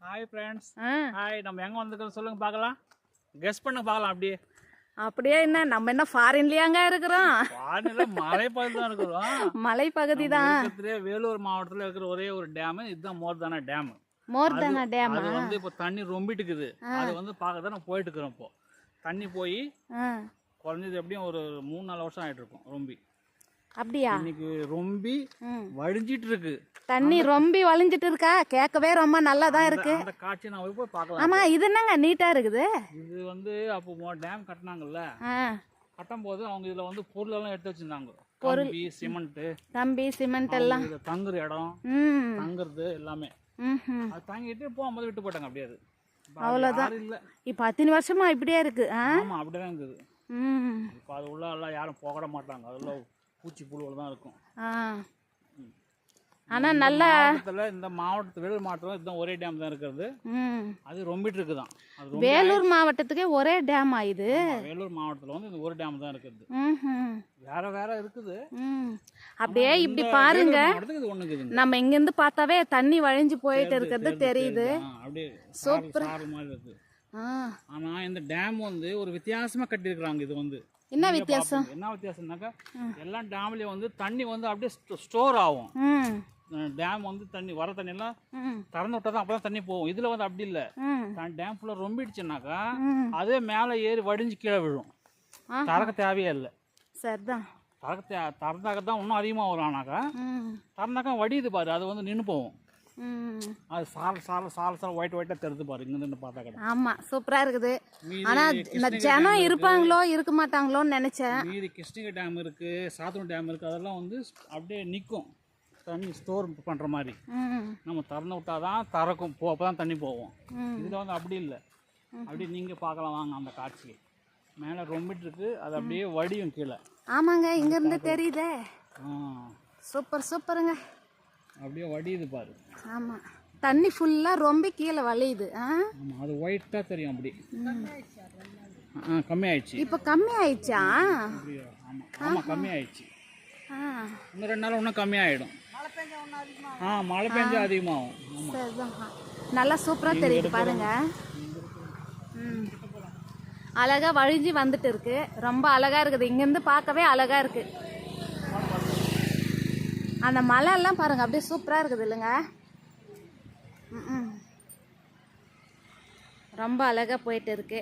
Hi friends hi நம்ம எங்கே வந்திருக்கோம் சொல்லுங்க பார்க்கலாம். கெஸ் பண்ண பார்க்கலாம் அப்படியே. அப்படியே என்ன நம்ம என்ன ஃபாரின்லயாங்க இருக்கிறோம்? வானிலை மலை பகுதி தான் இருக்கிறோம். மலை பகுதி தான். வேலூர் மாவட்டத்தில் இருக்கிற ஒரே ஒரு டேமு இதுதான் மோர்தானா டேமு மோர்தானா டேம் அது வந்து இப்போ தண்ணி ரொம்பிட்டு இருக்குது அது வந்து பார்க்க தான் போயிட்டு இருக்கிறோம் இப்போ. தண்ணி போய் குறைஞ்சது எப்படியும் ஒரு மூணு நாலு வருஷம் ஆயிட்டு இருக்கும் ரொம்பி. அப்படியா? இன்னைக்கு ரொம்பி ம். வடிஞ்சிட்டு இருக்கு தண்ணி ரொம்ப வளைஞ்சிட்டு இருக்கா கேட்கவே ரொம்ப நல்லா தான் இருக்கு. அந்த காட்சி நான் போய் பார்க்கலாம். ஆமா இது என்னங்க? நீட்டா இருக்குது? இது வந்து அப்போ டேம் கட்டினாங்கல்ல? ஆ. கட்டும் போது அவங்க இதுல வந்து பொருள் எல்லாம் எடுத்து வச்சிருந்தாங்க. கம்பி சிமெண்ட். கம்பி சிமெண்ட் எல்லாம். தங்குற இடம் தங்குறது எல்லாமே. அது தங்கிட்டு போகும்போது விட்டு போட்டாங்க அப்படியே அது. இல்ல. இப்போ அத்தனை வருஷமா இப்படியே இருக்கு ஆமா அப்படிதான் இருக்குது. இப்போ அது உள்ள எல்லாம் யாரும் போகட மாட்டாங்க. அதெல்லாம் பூச்சி புழுவில் தான் இருக்கும். ஆ. ஆனா நல்ல இந்த மாவட்டத்து வேலூர் மாவட்டத்தில் இதுதான் ஒரே டேம் தான் இருக்கிறது. அது ரொம்பிட்டு இருக்குதான் ரொம்ப வேலூர் மாவட்டத்துக்கே ஒரே டேம் ஆமா, வேலூர் மாவட்டத்துல வந்து இந்த ஒரு டேம் தான் இருக்குது. வேற வேற இருக்குது. அப்படியே இப்படி பாருங்க. நம்ம இங்கிருந்து பார்த்தாவே தண்ணி வழிஞ்சு போயிட்டு இருக்கிறது தெரியுது, தெரியுது. ஆ, அப்படியே சாரல் சாரல் மாதிரி இருக்கு ஆ. ஆனா இந்த டேம் வந்து ஒரு வித்தியாசமா கட்டியிருக்கிறாங்க இது வந்து. என்ன வித்தியாசம். என்ன வித்தியாசம்னாக்கா எல்லா டேம்லயும் வந்து தண்ணி வந்து அப்படியே ஸ்டோர் ஆகும். டேம் வந்து தண்ணி வர தண்ணி எல்லாம் திறந்து விட்டா தான் அப்பதான் தண்ணி போகும். இதுல வந்து அப்படி இல்ல. டேம் ஃபுல்லா ரொம்பிடுச்சுனாக்கா அதே மேல ஏறி வடிஞ்சு கீழே விழும். திறக்க தேவையே இல்லை. சரிதான். திறக்க தே திறந்தாக்க தான் இன்னும் அதிகமா வரும் ஆனாக்கா திறந்தாக்கா வடியுது பாரு அது வந்து நின்று போகும். ம் அது சால சால சால சால ஒயிட் ஒயிட்டா தெரிது பாரு. இங்க பார்த்தா கடை ஆமா சூப்பரா இருக்குது. மீதி ஆனா இந்த ஜனம் இருப்பாங்களோ இருக்க மாட்டாங்களோன்னு நினைச்சேன். மீதி கிருஷ்ணகிரி டேம் இருக்கு சாத்தூர் டேம் இருக்கு அதெல்லாம் வந்து அப்படியே நிற்கும் தண்ணி ஸ்டோர் பண்ற மாதிரி. நம்ம திறந்து விட்டாதான் திறக்கும். போ அப்பதான் தண்ணி போகும். ம். இதுல வந்து அப்படி இல்லை. அப்படியே நீங்க பார்க்கலாம் வாங்க அந்த காட்சியை. மேலே ரொம்பிட்டு இருக்கு. அது அப்படியே வடியும் கீழே. ஆமாங்க இங்க இருந்து தெரியுதே. சூப்பர் சூப்பருங்க. அப்படியே வடியுது பாரு. ஆமா. தண்ணி ஃபுல்லா ரொம்ப கீழே வலியுது ஆ? ஆமா அது ஒயிட்டா தெரியும் அப்படி. ஆ கம்மி ஆயிடுச்சு இப்போ கம்மி ஆயிடுச்சா அப்படியா? ஆமா ஆமா கம்மி ஆயிடுச்சு ஆ. இன்னும் ரெண்டு நாள் இன்னும் கம்மி ஆயிடும் ஆ மழை பெஞ்சா அதிகமாகும். ஆமா. சரிதான் நல்லா சூப்பரா தெரியுது பாருங்க. ம். அழகா வழிஞ்சு வந்துட்டு இருக்கு. ரொம்ப அழகா இருக்குது. இங்கிருந்து பார்க்கவே அழகா இருக்கு. அந்த மலை எல்லாம் அப்படியே சூப்பராக இருக்குது இல்லைங்க? ரொம்ப அழகாக போயிட்டு இருக்கு.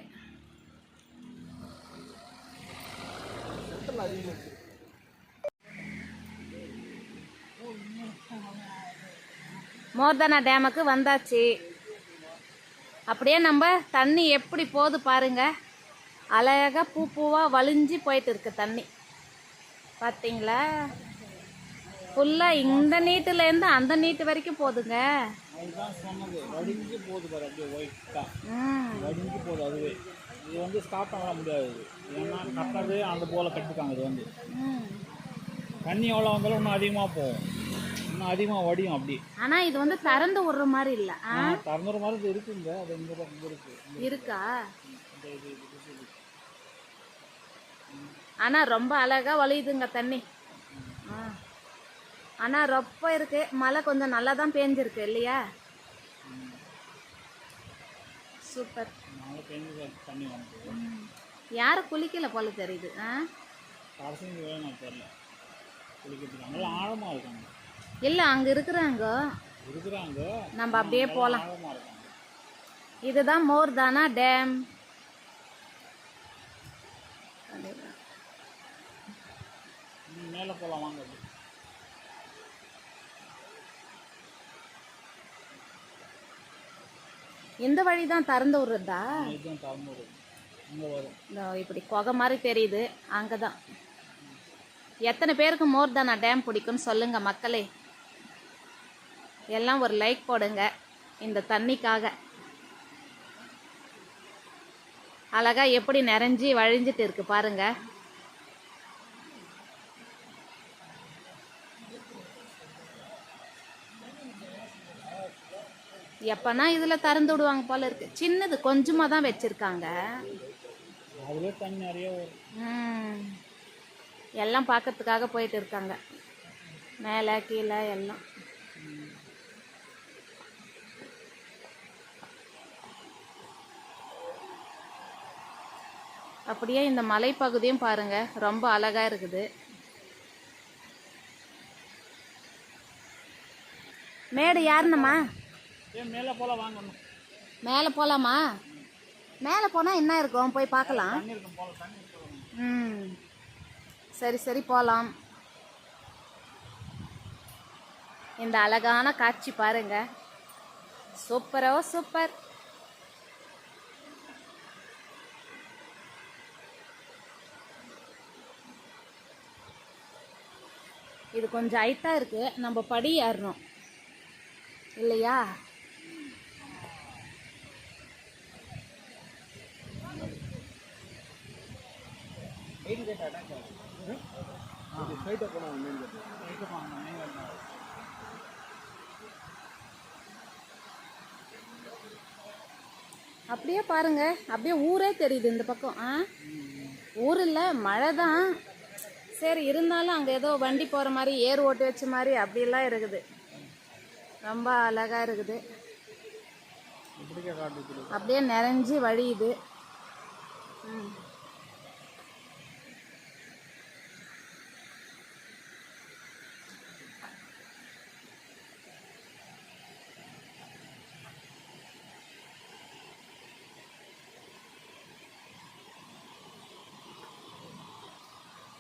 மோர்தனா டேமுக்கு வந்தாச்சு. அப்படியே நம்ம தண்ணி எப்படி போகுது பாருங்க. அழகாக பூ பூவாக வலிஞ்சு போயிட்டு இருக்கு தண்ணி. பார்த்தீங்களா ஃபுல்லாக இந்த நீட்டுலேருந்து அந்த நீட்டு வரைக்கும் போகுதுங்க அதுதான் சொன்னது. வடிஞ்சு போகுது பாரு அப்படியே வடிஞ்சு போகுது அதுவே. இது வந்து ஸ்டாப் பண்ண முடியாது. ஏன்னா கட்டவே அந்த போல கட்டிருக்காங்க இது வந்து. தண்ணி எவ்வளோ வந்தாலும் இன்னும் அதிகமாக போகும். இன்னும் அதிகமாக வடியும் அப்படி. ஆனால் இது வந்து திறந்து விடுற மாதிரி இல்லை. தரநூறு மாதிரி இருக்குங்க. அது இங்கே இங்கே இருக்கு. ஆனால் ரொம்ப அழகா வலியுதுங்க தண்ணி. ஆ. ஆனால் ரொம்ப இருக்கு. மழை கொஞ்சம் நல்லா தான் பேஞ்சிருக்கு இல்லையா? சூப்பர். யாரும் குளிக்கல போல தெரியுது ஆ? இல்லை அங்கே இருக்கிறாங்க. நம்ம அப்படியே போகலாம் இதுதான் மோர்தானா டேம்? ம், மேலே போகலாம் வாங்க. இந்த வழி தான் திறந்து விடுறதா. இப்படி குகை மாதிரி தெரியுது. அங்கே தான் எத்தனை பேருக்கு மோர்தானா டேம் பிடிக்கும்னு சொல்லுங்க மக்களே. எல்லாம் ஒரு லைக் போடுங்க. இந்த தண்ணிக்காக. அழகா எப்படி நிறைஞ்சி வழிஞ்சிட்டு இருக்கு பாருங்க. எப்பனா இதுல திறந்து விடுவாங்க போல இருக்கு. சின்னது கொஞ்சமாக தான் வச்சுருக்காங்க. எல்லாம் பார்க்கறதுக்காக போயிட்டு இருக்காங்க. மேல கீழே எல்லாம். அப்படியே இந்த மலைப்பகுதியும் பாருங்க. ரொம்ப அழகா இருக்குது. மேடு யாருனம்மா மேலே போல வாங்கணும் மேலே போகலாமா மேலே போனால் என்ன இருக்கும்? போய் பார்க்கலாம். ம். சரி சரி போகலாம் இந்த அழகான காட்சி பாருங்க. சூப்பரோ சூப்பர் இது கொஞ்சம் ஹைட்டா இருக்கு. நம்ம படி ஏறணும். இல்லையா? அப்படியே பாருங்க. அப்படியே ஊரே தெரியுது இந்த பக்கம். ஆ? ஊர் இல்லை மழை தான். சரி இருந்தாலும் அங்கே ஏதோ வண்டி போகிற மாதிரி ஏர் ஓட்டி வச்ச மாதிரி அப்படிலாம் இருக்குது. ரொம்ப அழகாக இருக்குது. அப்படியே நிறைஞ்சு வழியுது. ம்.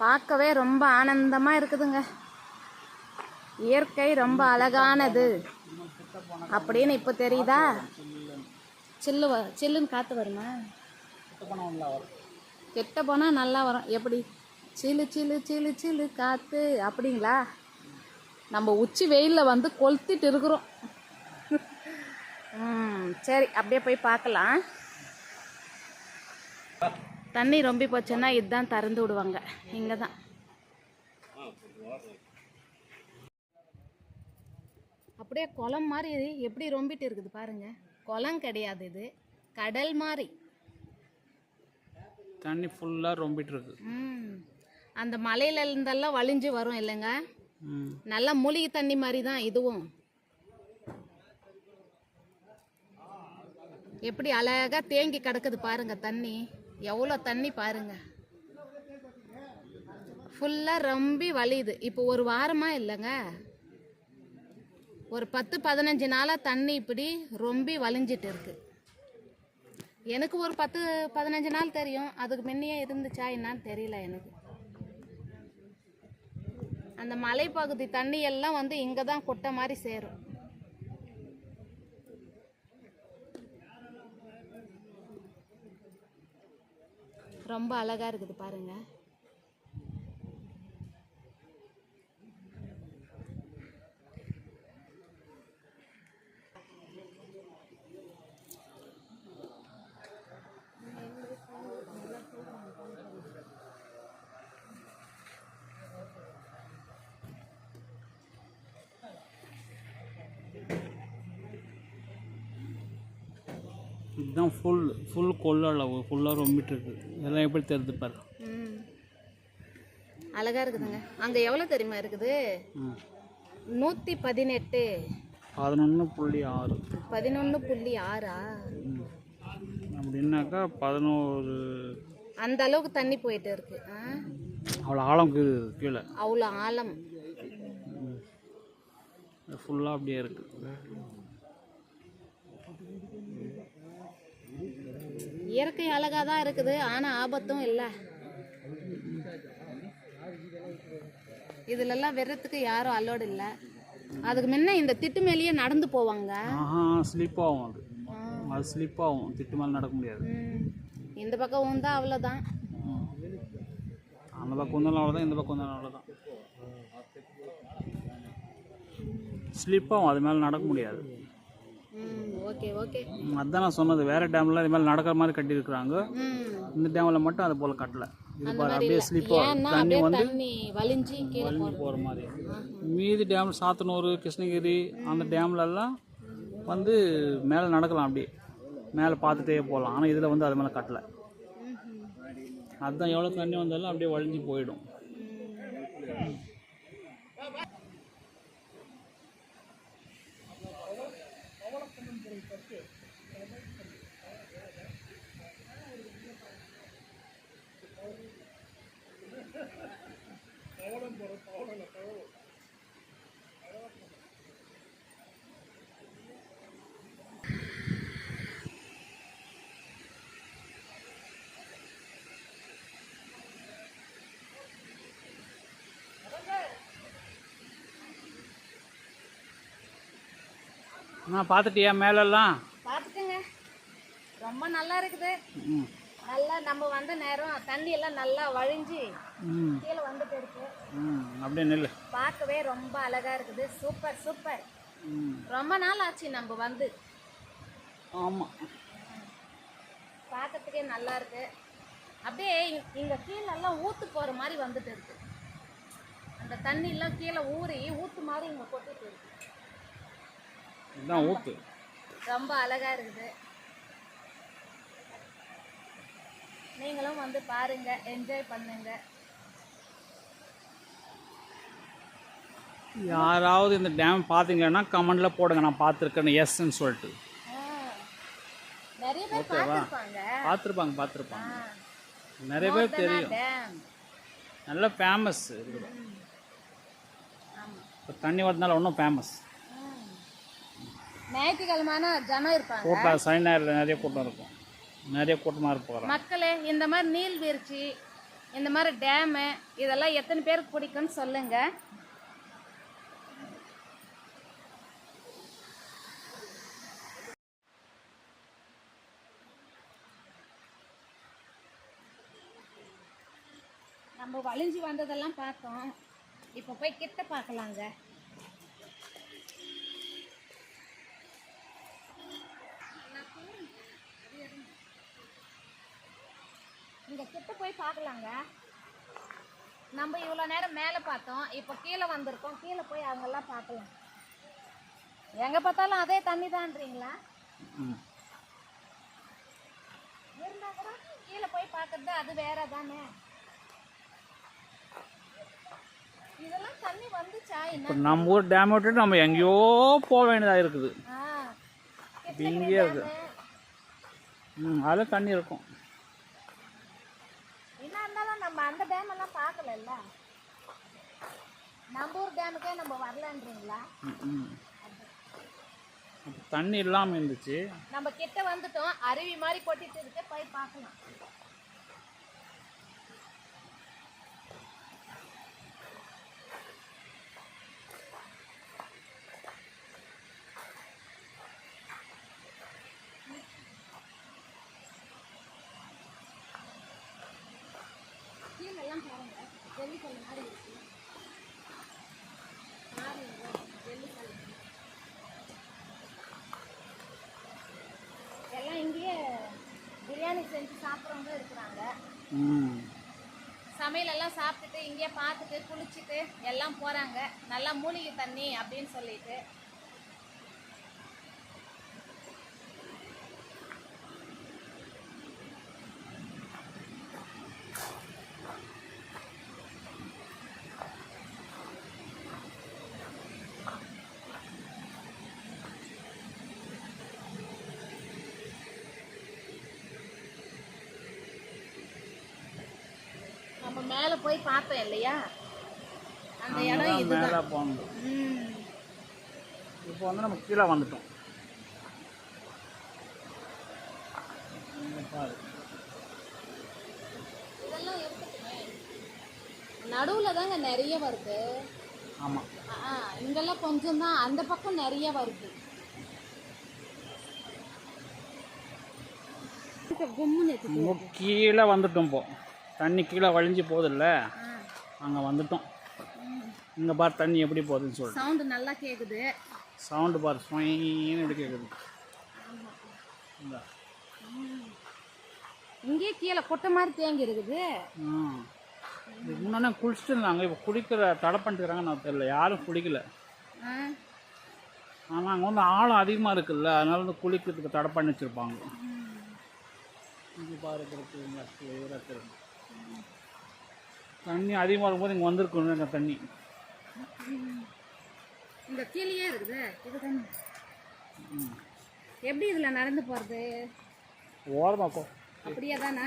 பார்க்கவே ரொம்ப ஆனந்தமா இருக்குதுங்க. இயற்கை ரொம்ப அழகானது. அப்படின்னு இப்போ தெரியுதா? சில்லு வ சில்லுன்னு காற்று வருமா? கெட்ட போனால் நல்லா வரும். எப்படி? சிலு சிலு சிலு சிலு காற்று அப்படிங்களா? நம்ம உச்சி வெயிலில் வந்து கொளுத்திட்டு இருக்கிறோம். ம் சரி அப்படியே போய் பார்க்கலாம். தண்ணி ரொம்ப போச்சுன்னா இதுதான் திறந்து விடுவாங்க. இங்கே தான் அப்படியே குளம் மாதிரி எப்படி ரொம்பிட்டு இருக்குது பாருங்க. குளம் கிடையாது இது. கடல் மாதிரி. தண்ணி ஃபுல்லாக ரொம்பிட்டு இருக்கு. ம். அந்த மலையில இருந்தெல்லாம் வழிஞ்சு வரும் இல்லைங்க. ம். நல்லா மூலிகை தண்ணி மாதிரி தான் இதுவும். எப்படி அழகா தேங்கி கிடக்குது பாருங்க தண்ணி. எவ்வளோ தண்ணி பாருங்க. ஃபுல்லாக ரொம்பி வலியுது. இப்போ ஒரு வாரமாக இல்லைங்க. ஒரு பத்து பதினஞ்சு நாளாக தண்ணி இப்படி ரொம்பி வலிஞ்சிட்டு இருக்கு. எனக்கு ஒரு பத்து பதினஞ்சு நாள் தெரியும். அதுக்கு முன்னையே இருந்துச்சா என்னான்னு தெரியல எனக்கு. அந்த மலைப்பகுதி தண்ணி எல்லாம் வந்து இங்கே தான் கொட்டை மாதிரி சேரும். ரொம்ப அழகாக இருக்குது பாருங்கள் இதுதான் ஃபுல் ஃபுல் கொள்ளளவு ஃபுல்லாக ரொம்பிட்டு இருக்கு இதெல்லாம் எப்படி தெரியுது பாரு. ம். அழகா இருக்குதுங்க. அங்கே எவ்வளோ தெரியுமா இருக்குது? நூற்றி பதினெட்டு. பதினொன்று புள்ளி ஆறு. பதினொன்று புள்ளி ஆறா. அப்படின்னாக்கா பதினோரு. அந்த அளவுக்கு தண்ணி போயிட்டு இருக்கு. அவ்வளோ ஆழம் கீழே கீழே. அவ்வளோ ஆழம். ஃபுல்லாக அப்படியே இருக்கு. இயற்கை அழகாக தான் இருக்குது ஆனால் ஆபத்தும் இல்லை. இதுலெல்லாம் வெறத்துக்கு யாரும் அலோடு இல்லை. அதுக்கு முன்ன இந்த திட்டு மேலேயே நடந்து போவாங்க. ஸ்லிப் ஆகும் அது. அது ஸ்லிப் ஆகும். திட்டு மேலே நடக்க முடியாது. இந்த பக்கம் வந்தா அவ்வளோதான் அந்த பக்கம் வந்தாலும் அவ்வளோதான் இந்த பக்கம் வந்தாலும் அவ்வளோதான் ஸ்லிப் ஆகும் அது மேலே நடக்க முடியாது. ஓகே அதான் நான் சொன்னது. வேற டேம்ல இது மேலே நடக்கிற மாதிரி கட்டியிருக்கிறாங்க. ம். இந்த டேமில் மட்டும் அது போல் கட்டல. இது பாரு மாதிரி அப்படியே ஸ்லிப் தண்ணி வந்து வலிஞ்சு மாதிரி. மீதி டேம் சாத்தனூர் கிருஷ்ணகிரி அந்த டேம்ல எல்லாம் வந்து மேலே நடக்கலாம் அப்படியே. மேலே பார்த்துட்டே போகலாம். ஆனால் இதில் வந்து அது மேலே கட்டலை. அதுதான் எவ்வளோ தண்ணி வந்தாலும் அப்படியே வழிஞ்சு போயிடும். நான் பார்த்துட்டியா மேலெல்லாம்? பார்த்துக்கங்க ரொம்ப நல்லா இருக்குது. நல்லா நம்ம வந்த நேரம் தண்ணி எல்லாம் நல்லா வழிஞ்சு கீழே வந்துட்டு இருக்கு. அப்படியே நெல் பார்க்கவே ரொம்ப அழகா இருக்குது. Super super. ரொம்ப நாள் ஆச்சு நம்ம வந்து. ஆமாம் பார்க்கறதுக்கே நல்லா இருக்கு. அப்படியே இங்க கீழே எல்லாம் ஊத்து போற மாதிரி வந்துட்டு இருக்கு. அந்த தண்ணி எல்லாம் கீழே ஊறி ஊத்து மாதிரி இங்க கொட்டிட்டு இருக்கு. இதுதான் ஊற்று ரொம்ப அழகா இருக்குது. நீங்களும் வந்து பாருங்க என்ஜாய் பண்ணுங்க. யாராவது இந்த டேம் பார்த்தீங்கன்னா கமெண்டில் போடுங்க நான் பார்த்துருக்கேன்னு எஸ்ன்னு சொல்லிட்டு. நிறைய பேர் பார்த்துருப்பாங்க பார்த்துருப்பாங்க பார்த்துருப்பாங்க நிறைய பேர் தெரியும். நல்ல ஃபேமஸ் இருக்குது இப்போ தண்ணி வரதுனால இன்னும் ஃபேமஸ். ஞாயிற்றுக்கிழமான ஜனம் இருப்பாங்க. கூட்டம் சனி ஞாயிறில் நிறைய கூட்டம் இருக்கும். நிறைய கூட்டமாக இருப்பாங்க மக்களே இந்த மாதிரி நீர்வீழ்ச்சி இந்த மாதிரி டேமு இதெல்லாம் எத்தனை பேருக்கு பிடிக்கும்னு சொல்லுங்க. நம்ம வலிஞ்சு வந்ததெல்லாம் பார்த்தோம். இப்போ போய் கிட்ட பார்க்கலாங்க. இங்க கிட்ட போய் பார்க்கலாங்க நம்ம இவ்வளோ நேரம் மேலே பார்த்தோம். இப்போ கீழே வந்திருக்கோம். கீழே போய் அங்கெல்லாம் பார்க்கலாம். எங்கே பார்த்தாலும் அதே தண்ணி தான்றீங்களா? ம். இருந்தா கூட கீழே போய் பார்க்கறது அது வேற தானே. இதெல்லாம் தண்ணி வந்துச்சா இப்போ நம்ம ஊர் டேம் விட்டுட்டு நம்ம எங்கேயோ போக வேண்டியதாக இருக்குது. இங்கேயே இருக்குது ம் அதில் தண்ணி இருக்கும் என்ன இருந்தாலும் நம்ம அந்த டேம் எல்லாம் பார்க்கலல்ல? நம்ம ஊர் டேமுக்கே நம்ம வரலன்றீங்களா? தண்ணி இல்லாமல் இருந்துச்சு. நம்ம கிட்ட வந்துட்டோம் அருவி மாதிரி கொட்டிட்டு இருக்கு போய் பார்க்கலாம் கீழெல்லாம் பாருங்க மாதிரி இருக்கு பாருங்க எல்லாம் இங்கேயே பிரியாணி செஞ்சு சாப்பிட்றவங்க இருக்கிறாங்க சமையலெல்லாம் சாப்பிட்டுட்டு இங்கேயே பார்த்துட்டு குளிச்சுட்டு எல்லாம் போகிறாங்க நல்லா மூலிகை தண்ணி அப்படின்னு சொல்லிட்டு. மேலே போய் பார்த்தோம் இல்லையா? அந்த இடம் இதுதான். மேலே போகணும் ம். இப்போ வந்து நம்ம கீழே வந்துட்டோம். இதெல்லாம் நடுவில் தாங்க நிறைய வருது ஆமாம் ஆ இங்கெல்லாம் கொஞ்சம் தான். அந்த பக்கம் நிறைய வருது கீழே வந்துட்டோம் இப்போ. தண்ணி கீழே வழிஞ்சு போகுதுல்ல? அங்கே வந்துட்டோம். இங்கே பாரு தண்ணி எப்படி போகுதுன்னு சொல்லிட்டு சவுண்டு நல்லா கேட்குது சவுண்டு பாரு ஸ்வைன்னு எப்படி கேட்குது. இங்கேயே கீழே கொட்டை மாதிரி தேங்கி இருக்குது. இதுக்கு முன்னாடி குளிச்சுட்டு இருந்தாங்க. இப்போ குளிக்கிற தடை பண்ணிட்டுக்கிறாங்க நான் தெரியல. யாரும் குளிக்கல. ஆனால் அங்கே வந்து ஆழம் அதிகமாக இருக்குல்ல. அதனால வந்து குளிக்கிறதுக்கு தடை பண்ணி வச்சுருப்பாங்க. இங்கே பாருக்கிறதுக்கு இங்கே. தண்ணி அதிகமாக இருக்கும்போது இங்கே வந்திருக்கணும் எங்கள் தண்ணி. இந்த கீழேயே இருக்குது இது எப்படி இதில் நடந்து போகிறது ஓரமாக போ. அப்படியே தானே.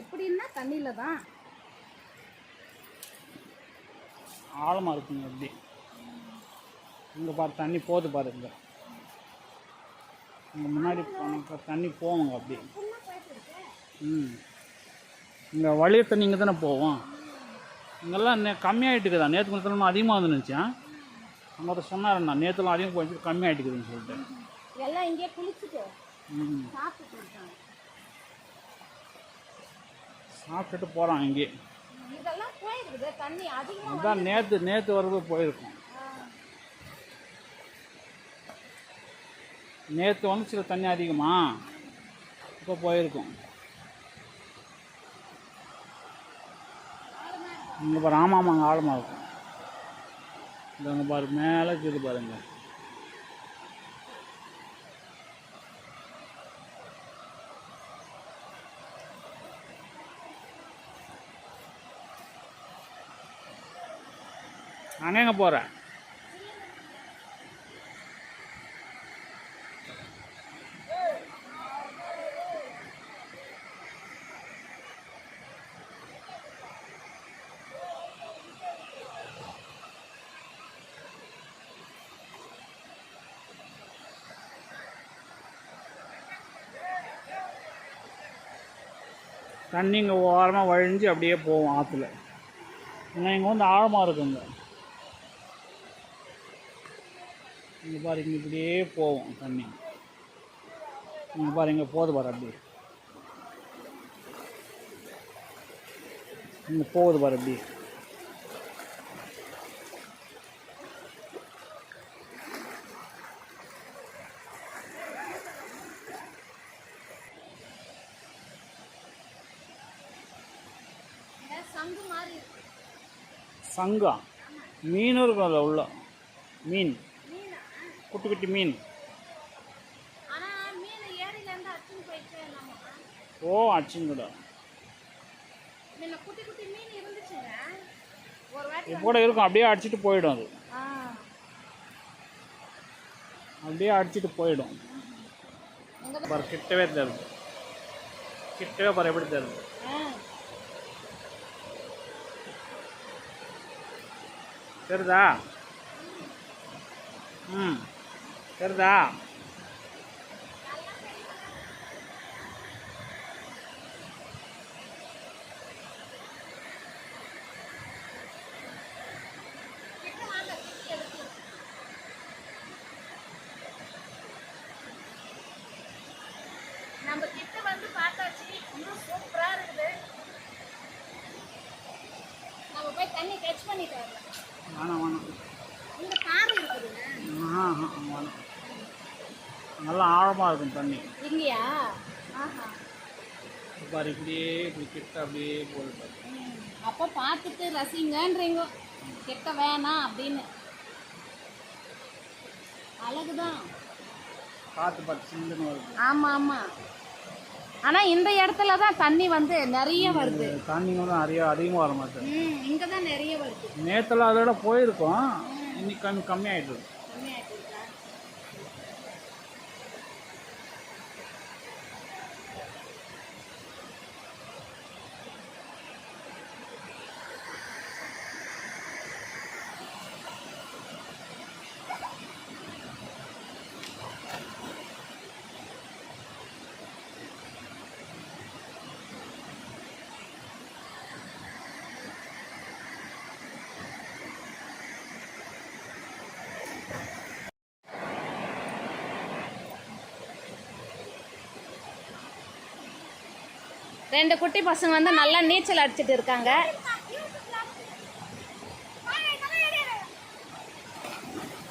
எப்படின்னா தண்ணியில் தான். ஆழமாக இருக்குங்க அப்படி. இங்கே பாரு தண்ணி போகுது பாரு இங்கே. இங்கே முன்னாடி போனாக்கா தண்ணி போவாங்க அப்படி. ம். இங்கே வழிய தண்ணி இங்கே தானே போவோம். இங்கெல்லாம் நே கம்மியாகிட்டு இருக்குதா? நேற்று கொஞ்சம் அதிகமாக வந்து நினச்சேன் அங்கே சொன்னார் நான் நேற்றுலாம் அதிகம் கொஞ்சம் கம்மி ஆகிட்டுக்குதுன்னு சொல்லிட்டு. எல்லாம் இங்கே குளிச்சுட்டு சாப்பிட்டுட்டு போகிறான் இங்கே. அதிகமாக அதான் நேற்று நேற்று வரது போயிருக்கோம். நேற்று வந்து சில தண்ணி அதிகமா இப்போ போயிருக்கோம். இங்கே பாரு ஆமாம் அங்கே ஆழமாக இருக்கும். இந்த அங்கே பாரு மேலே கீழே பாருங்க. அங்கே எங்கே போகிறேன் தண்ணி இங்கே ஓரமாக வழிஞ்சு அப்படியே போகும் ஆற்றுல ஏன்னா இங்கே வந்து ஆழமாக இருக்குங்க. இங்கே பாரு இங்கே இப்படியே போவோம் தண்ணி. இங்கே பாரு இங்கே போகுது பாரு அப்படியே. இங்கே போகுது பாரு அப்படியே சங்கு மாதிரி இருக்கு சங்கம் மீனும் இருக்கும் அதில் உள்ள மீன். குட்டி குட்டி மீன். ஆனா மீன் ஏரியில இருந்து அச்சுன்னு போயிடுச்சு நம்ம ஓ அச்சுங்கூட முன்ன குட்டி குட்டி மீன் இருந்துச்சுங்க. ஒரு வாட்டி இது கூட இருக்கும் அப்படியே அடிச்சிட்டு போயிடும் அது. அப்படியே அடிச்சிட்டு போயிடும். பாரு கிட்டவே தருது கிட்டவே பாரு எப்படி தருது சரிதா தெரிதா ம் தெரிதா கிட்ட வாங்க கிட்ட எடுத்து நம்ம கிட்ட வந்து பார்த்தாச்சு இன்னும் சூப்பரா இருக்குது நம்ம போய் தண்ணி டச் பண்ணிட்டு வரலாம் வேணாம் வேணாம் இங்க பாறை இருக்குதுங்க ஆஹா, ஆஹா, வேணாம் நல்லா ஆழமாக இருக்கும் தண்ணி. இல்லையா? பாரு இப்படியே இப்படி கிட்ட அப்படியே போயிட்டு ம். அப்போ பார்த்துட்டு ரசிங்கன்றீங்க. கிட்ட வேணாம் அப்படின்னு. அழகுதான். பார்த்து பார்த்து சில்லுன்னு வருது. ஆமா ஆமா. ஆனா இந்த இடத்துல தான் தண்ணி வந்து நிறைய வருது. தண்ணி வந்து நிறைய அதிகமாக வர மாட்டேன் ம் இங்க தான் நிறைய வருது. நேற்றுல அதோட போயிருக்கோம். இன்னைக்கு கம்மி கம்மியாயிட்டு ரெண்டு குட்டி பசங்க வந்து நல்லா நீச்சல் அடிச்சிட்டு இருக்காங்க.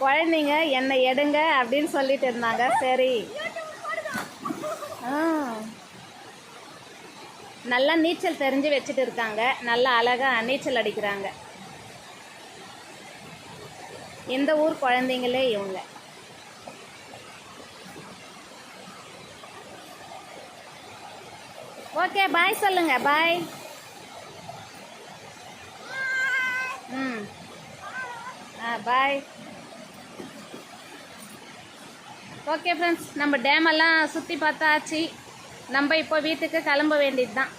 குழந்தைங்க என்னை எடுங்க அப்படின்னு சொல்லிட்டு இருந்தாங்க. சரி. நல்லா நீச்சல் தெரிஞ்சு வச்சுட்டு இருக்காங்க. நல்லா அழகாக நீச்சல் அடிக்கிறாங்க. இந்த ஊர் குழந்தைங்களே இவங்க. ஓகே பாய் சொல்லுங்க பாய் ம். ஆ பாய் ஓகே ஃப்ரெண்ட்ஸ் நம்ம டேமெல்லாம் சுற்றி பார்த்தாச்சு. நம்ம இப்போ வீட்டுக்கு கிளம்ப வேண்டியது தான்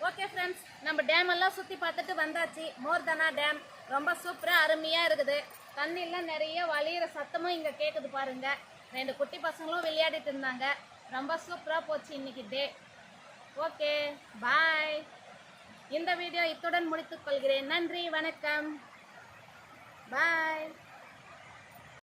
ஓகே ஃப்ரெண்ட்ஸ் நம்ம டேம் எல்லாம் சுற்றி பார்த்துட்டு வந்தாச்சு. மோர்தனா டேம் ரொம்ப சூப்பராக அருமையாக இருக்குது. தண்ணியெல்லாம் நிறைய வழியிற சத்தமும் இங்கே கேட்குது பாருங்கள் ரெண்டு குட்டி பசங்களும் விளையாடிட்டு இருந்தாங்க. ரொம்ப சூப்பராக போச்சு இன்னைக்கு டே ஓகே பாய் இந்த வீடியோ இத்துடன் முடித்துக் கொள்கிறேன். நன்றி வணக்கம். பாய்